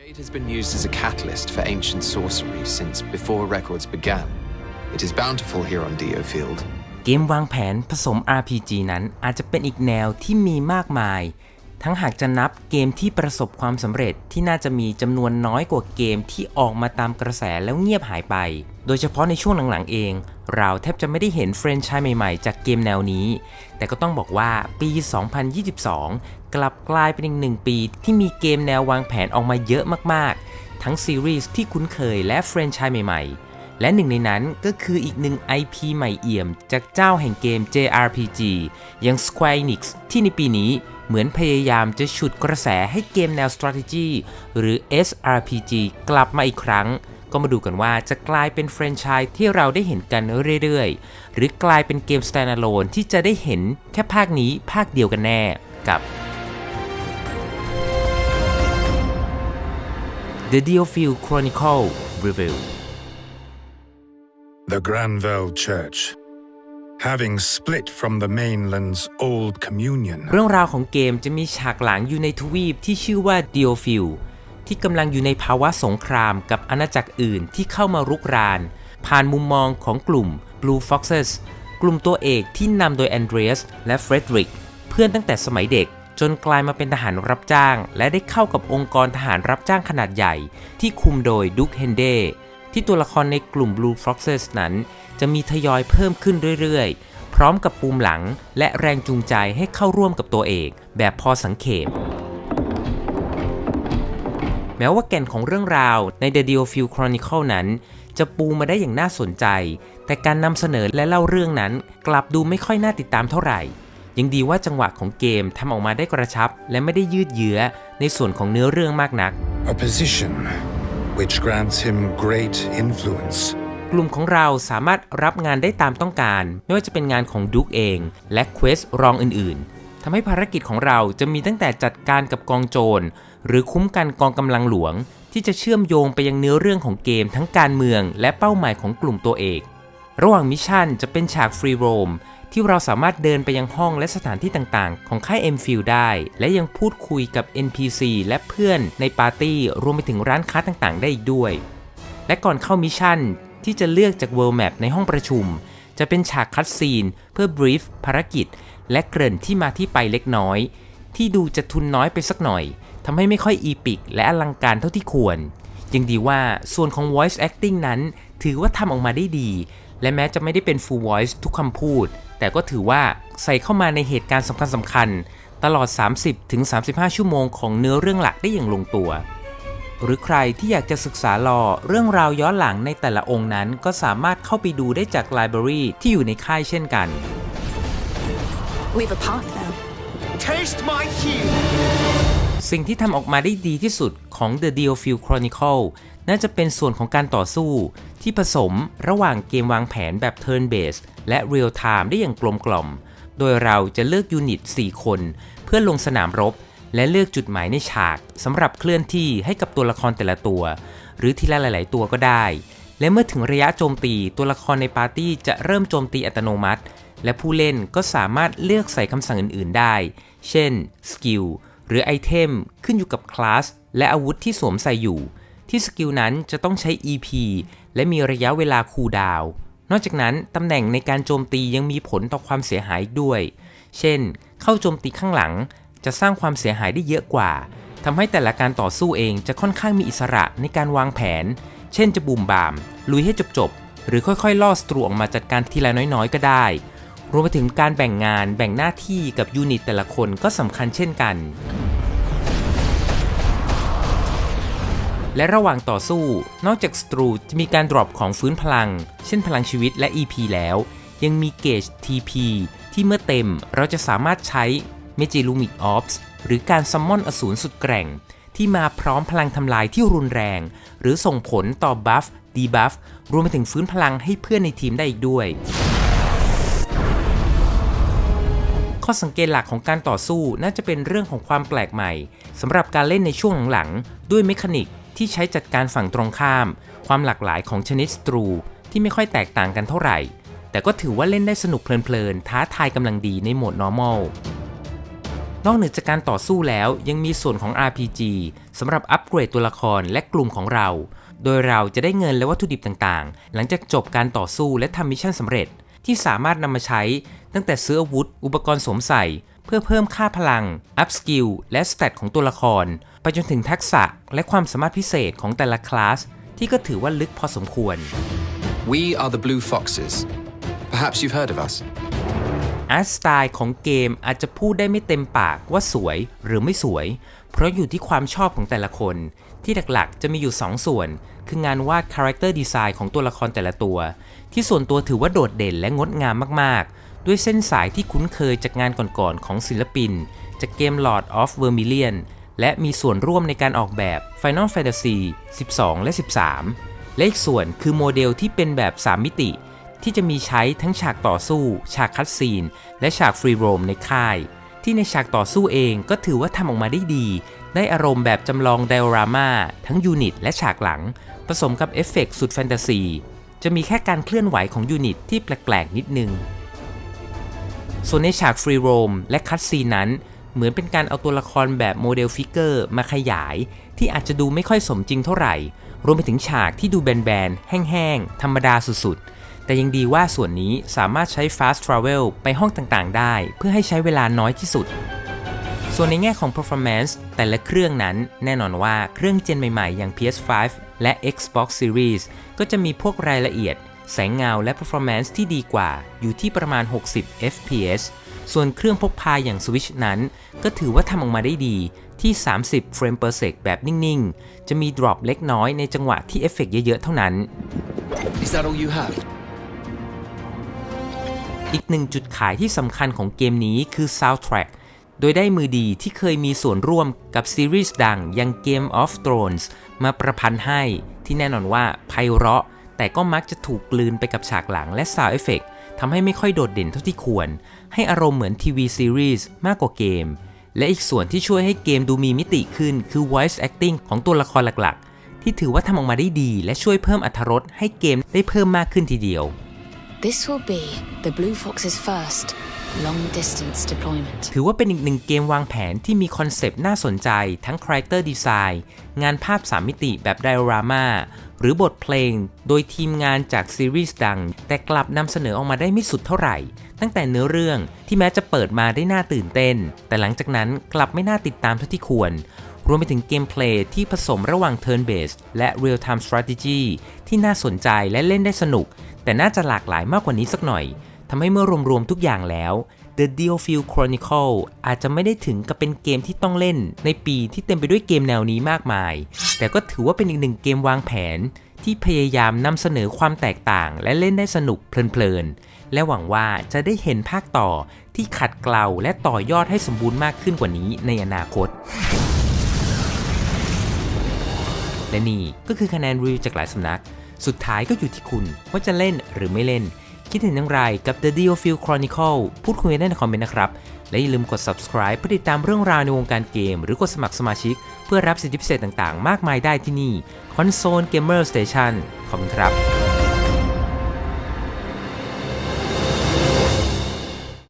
Jade has been used as a catalyst for ancient sorcery since before records began. It is bountiful here on Dio Field. เกมวางแผนผสม RPG นั้นอาจจะเป็นอีกแนวที่มีมากมาย ทั้งหากจะนับเกมที่ประสบความสำเร็จที่น่าจะมีจำนวนน้อยกว่าเกมที่ออกมาตามกระแสแล้วเงียบหายไป โดยเฉพาะในช่วงหลังๆเอง เราแทบจะไม่ได้เห็นเฟรนไชส์ใหม่ๆ จากเกมแนวนี้ แต่ก็ต้องบอกว่าปี 2022 กลับกลายเป็นอีกหนึ่งปีที่มีเกมแนววางแผนออกมาเยอะมากๆ ทั้งซีรีส์ที่คุ้นเคยและเฟรนไชส์ใหม่ๆและหนึ่งในนั้นก็คืออีกหนึ่ง IP ใหม่เอี่ยม จากเจ้าแห่งเกม JRPG อย่าง Square Enix ที่ในปีนี้ เหมือนพยายามจะฉุดกระแสให้เกมแนว strategy หรือ SRPG กลับมาอีกครั้ง ก็มาดูกันว่าจะกลายเป็นแฟรนไชส์ที่เราได้เห็นกันเรื่อยๆ หรือกลายเป็นเกม standalone ที่จะได้เห็นแค่ภาคนี้ภาคเดียวกันแน่กับ The Diofield Chronicle Review The Granville Church. Having split from the mainland's old communion, เรื่องราวของเกมจะมีฉากหลังอยู่ในทวีปที่ชื่อว่า d i o f i l ที่กำลังอยู่ในภาวะสงครามกับอาณาจักรอื่นที่เข้ามารุกราน ผ่านมุมมองของกลุ่ม Blue Foxes กลุ่มตัวเอกที่นำโดยแอนเดรียสและเฟรดริก เพื่อนตั้งแต่สมัยเด็กจนกลายมาเป็นทหารรับจ้าง และได้เข้ากับองค์กรทหารรับจ้างขนาดใหญ่ ที่คุมโดยดุกเฮนเด ที่ตัวละครในกลุ่ม Blue Foxes นั้น จะมีทยอยเพิ่มขึ้นเรื่อยๆ พร้อมกับปูมหลังและแรงจูงใจให้เข้าร่วมกับตัวเอก แบบพอสังเขปแม้ว่าแก่นของเรื่องราวใน The Diofield Chronicle นั้น จะปูมาได้อย่างน่าสนใจ แต่การนำเสนอและเล่าเรื่องนั้น กลับดูไม่ค่อยน่าติดตามเท่าไหร่ ยังดีว่าจังหวะของเกมทำออกมาได้กระชับ และไม่ได้ยืดเยื้อในส่วนของเนื้อเรื่องมากนัก a position which grants him great influence. กลุ่มของเราสามารถรับงานได้ตามต้องการ ไม่ว่าจะเป็นงานของดุกเอง และเควสรองอื่นๆทำให้ภารกิจของเราจะมีตั้งแต่จัดการกับกองโจร หรือคุ้มกันกองกำลังหลวง ที่จะเชื่อมโยงไปยังเนื้อเรื่องของเกมทั้งการเมือง และเป้าหมายของกลุ่มตัวเอก ระหว่างมิชชั่นจะเป็นฉากฟรีโรม ที่เราสามารถเดินไปยังห้องและสถานที่ต่างๆ ของค่าย m f i e l ได้ และยังพูดคุยกับ NPC และเพื่อนในปาร์ตี้ รวมไปถึงร้านค้าต่างๆ ได้อีกด้วย และก่อนเข้ามิชชั่นที่จะเลือกจาก World Map ในห้องประชุม จะเป็นฉากคัดซีน เพื่อบรีฟภารกิจ และเกริ่นที่มาที่ไปเล็กน้อย ที่ดูจะทุนน้อยไปสักหน่อยทำให้ไม่ค่อยอีปิกและอลังการเท่าที่ควรยังดีว่าส่วนของ voice acting นั้น ถือว่าทำออกมาได้ดี และแม้จะไม่ได้เป็น full voice ทุกคำพูด แต่ก็ถือว่าใส่เข้ามาในเหตุการณ์สำคัญสำคัญๆตลอด 30-35 ชั่วโมงของเนื้อเรื่องหลักได้อย่างลงตัว หรือใครที่อยากจะศึกษารอเรื่องราวย้อนหลังในแต่ละองค์นั้น ก็สามารถเข้าไปดูได้จากไลบรารีที่อยู่ในค่ายเช่นกัน We've a path now. Taste my heel! สิ่งที่ทำออกมาได้ดีที่สุดของ The Diofield Chronicle น่าจะเป็นส่วนของการต่อสู้ ที่ผสมระหว่างเกมวางแผนแบบ Turn Based และ Real Time ได้อย่างกลมกล่อม โดยเราจะเลือกยูนิต 4 คน เพื่อลงสนามรบ และเลือกจุดหมายในฉากสำหรับเคลื่อนที่ให้กับตัวละครแต่ละตัว หรือทีละหลาย ๆ ตัวก็ได้ และเมื่อถึงระยะโจมตีตัวละครในปาร์ตี้จะเริ่มโจมตีอัตโนมัติ และผู้เล่นก็สามารถเลือกใส่คำสั่งอื่น ๆ ได้ เช่นสกิล หรือไอเทมขึ้นอยู่กับคลาสและอาวุธที่สวมใส่อยู่ ที่สกิลนั้นจะต้องใช้ EP และมีระยะเวลาคูลดาวน์นอกจากนั้น ตำแหน่งในการโจมตียังมีผลต่อความเสียหายด้วย เช่น เข้าโจมตีข้างหลัง จะสร้างความเสียหายได้เยอะกว่าทำให้แต่ละการต่อสู้เองจะค่อนข้างมีอิสระในการวางแผน เช่นจะบุ่มบาม ลุยให้จบๆหรือค่อยๆล่อสตรูออกมาจัดการทีละน้อยๆ ก็ได้ รวมไปถึงการแบ่งงานแบ่งหน้าที่กับยูนิตแต่ละคนก็สำคัญเช่นกัน และระหว่างต่อสู้ นอกจากสตรูจะมีการดรอปของฟื้นพลัง เช่นพลังชีวิตและ EP แล้ว ยังมีเกจ TP ที่เมื่อเต็มเราจะสามารถใช้ m a g i l u m i c Ops หรือการซัมมอนอสูรสุดแกร่ง ที่มาพร้อมพลังทำลายที่รุนแรง หรือส่งผลต่อบัฟดีบัฟรวมไปถึงฟื้นพลังให้เพื่อนในทีมได้อีกด้วย ข้อสังเกตหลักของการต่อสู้น่าจะเป็นเรื่องของความแปลกใหม่สำหรับการเล่นในช่วงหลังๆ ด้วยเมคานิกที่ใช้จัดการฝั่งตรงข้าม ความหลากหลายของชนิดสตรู ที่ไม่ค่อยแตกต่างกันเท่าไหร่ แต่ก็ถือว่าเล่นได้สนุกเพลินๆ ท้าทายกำลังดีในโหมด normal นอกเหนือจากการต่อสู้แล้วยังมีส่วนของ RPG สำหรับอัปเกรดตัวละครและกลุ่มของเรา โดยเราจะได้เงินและวัตถุดิบต่างๆ หลังจากจบการต่อสู้และทำมิชชั่นสำเร็จ ที่สามารถนำมาใช้ตั้งแต่ซื้ออาวุธ อุปกรณ์สวมใส่ เพื่อเพิ่มค่าพลัง อัพสกิล และสเตตของตัวละคร ไปจนถึงทักษะและความสามารถพิเศษของแต่ละคลาส ที่ก็ถือว่าลึกพอสมควร We are the Blue Foxes. Perhaps you've heard of us. อาร์ตสไตล์ของเกมอาจจะพูดได้ไม่เต็มปากว่าสวยหรือไม่สวย เพราะอยู่ที่ความชอบของแต่ละคน ที่หลักๆ จะมีอยู่ 2 ส่วน คืองานวาดคาแรคเตอร์ดีไซน์ของตัวละครแต่ละตัว ที่ส่วนตัวถือว่าโดดเด่นและงดงามมากๆ ด้วยเส้นสายที่คุ้นเคยจากงานก่อนๆของศิลปิน จากเกม Lord of Vermilion และมีส่วนร่วมในการออกแบบ Final Fantasy 12 และ 13 และอีกส่วนคือโมเดลที่เป็นแบบ 3 มิติ ที่จะมีใช้ทั้งฉากต่อสู้ ฉากคัดซีน และฉากฟรีโรมในค่าย ที่ในฉากต่อสู้เองก็ถือว่าทำออกมาได้ดี ได้อารมณ์แบบจำลองไดโอรามาทั้งยูนิตและฉากหลัง ผสมกับเอฟเฟกต์สุดแฟนตาซี จะมีแค่การเคลื่อนไหวของยูนิตที่แปลกๆนิดนึง ส่วนในฉากฟรีโรมและคัดซีนนั้น เหมือนเป็นการเอาตัวละครแบบโมเดลฟิกเกอร์มาขยาย ที่อาจจะดูไม่ค่อยสมจริงเท่าไหร่ รวมไปถึงฉากที่ดูแบนๆ แห้งๆ ธรรมดาสุดๆ แต่ยังดีว่าส่วนนี้สามารถใช้ Fast Travel ไปห้องต่างๆ ได้ เพื่อให้ใช้เวลาน้อยที่สุดส่วนในแง่ของ performance แต่ละเครื่องนั้นแน่นอนว่าเครื่องเจนใหม่ๆ อย่าง PS5 และ Xbox Series ก็จะมีพวกรายละเอียด แสงเงาและ performance ที่ดีกว่าอยู่ที่ประมาณ 60 fps ส่วนเครื่องพกพาอย่าง Switch นั้น ก็ถือว่าทำออกมาได้ดีที่ 30 frame per sec แบบนิ่ง ๆ จะมี drop เล็กน้อยในจังหวะที่เอฟเฟกต์เยอะ ๆ เท่านั้น Is that all you have? อีกหนึ่งจุดขายที่สำคัญของเกมนี้คือ Soundtrack โดยได้มือดีที่เคยมีส่วนร่วมกับซีรีส์ดังอย่าง Game of Thrones มาประพันธ์ให้ที่แน่นอนว่าไพเราะ แต่ก็มักจะถูกกลืนไปกับฉากหลังและ Sound Effect ทำให้ไม่ค่อยโดดเด่นเท่าที่ควร ให้อารมณ์เหมือนทีวีซีรีส์มากกว่าเกม และอีกส่วนที่ช่วยให้เกมดูมีมิติขึ้นคือ Voice Acting ของตัวละครหลักๆ ที่ถือว่าทำออกมาได้ดี และช่วยเพิ่มอรรถรสให้เกมได้เพิ่มมากขึ้นทีเดียว This will be the Blue Fox's first long distance deployment. ถือว่าเป็นอีกหนึ่งเกมวางแผนที่มีคอนเซปต์น่าสนใจทั้งคาแรคเตอร์ดีไซน์งานภาพ3มิติแบบไดโอรามาหรือบทเพลงโดยทีมงานจากซีรีส์ดัง แต่กลับนำเสนอออกมาได้ไม่สุดเท่าไหร่ ตั้งแต่เนื้อเรื่องที่แม้จะเปิดมาได้น่าตื่นเต้น แต่หลังจากนั้นกลับไม่น่าติดตามเท่าที่ควร รวมไปถึงเกมเพลย์ที่ผสมระหว่าง Turn Based และ Real Time Strategy ที่น่าสนใจและเล่นได้สนุก แต่น่าจะหลากหลายมากกว่านี้สักหน่อย ทำให้เมื่อรวมๆทุกอย่างแล้ว The Diofield Chronicle อาจจะไม่ได้ถึงกับเป็นเกมที่ต้องเล่นในปีที่เต็มไปด้วยเกมแนวนี้มากมาย แต่ก็ถือว่าเป็นอีกหนึ่งเกมวางแผน ที่พยายามนำเสนอความแตกต่าง และเล่นได้สนุกเพลินๆ และหวังว่าจะได้เห็นภาคต่อที่ขัดเกลาและต่อยอดให้สมบูรณ์มากขึ้นกว่านี้ในอนาคตและนี่ก็คือคะแนนรีวิวจากหลายสำนัก สุดท้ายก็อยู่ที่คุณว่าจะเล่นหรือไม่เล่น คิดเห็นอย่างไรกับ The Diofield Chronicle พูดคุยได้ในคอมเมนต์นะครับ และอย่าลืมกด subscribe เพื่อติดตามเรื่องราวในวงการเกม หรือกดสมัครสมาชิก เพื่อรับสิทธิพิเศษต่างๆ มากมายได้ที่นี่ Console Gamer Station ขอบคุณครับ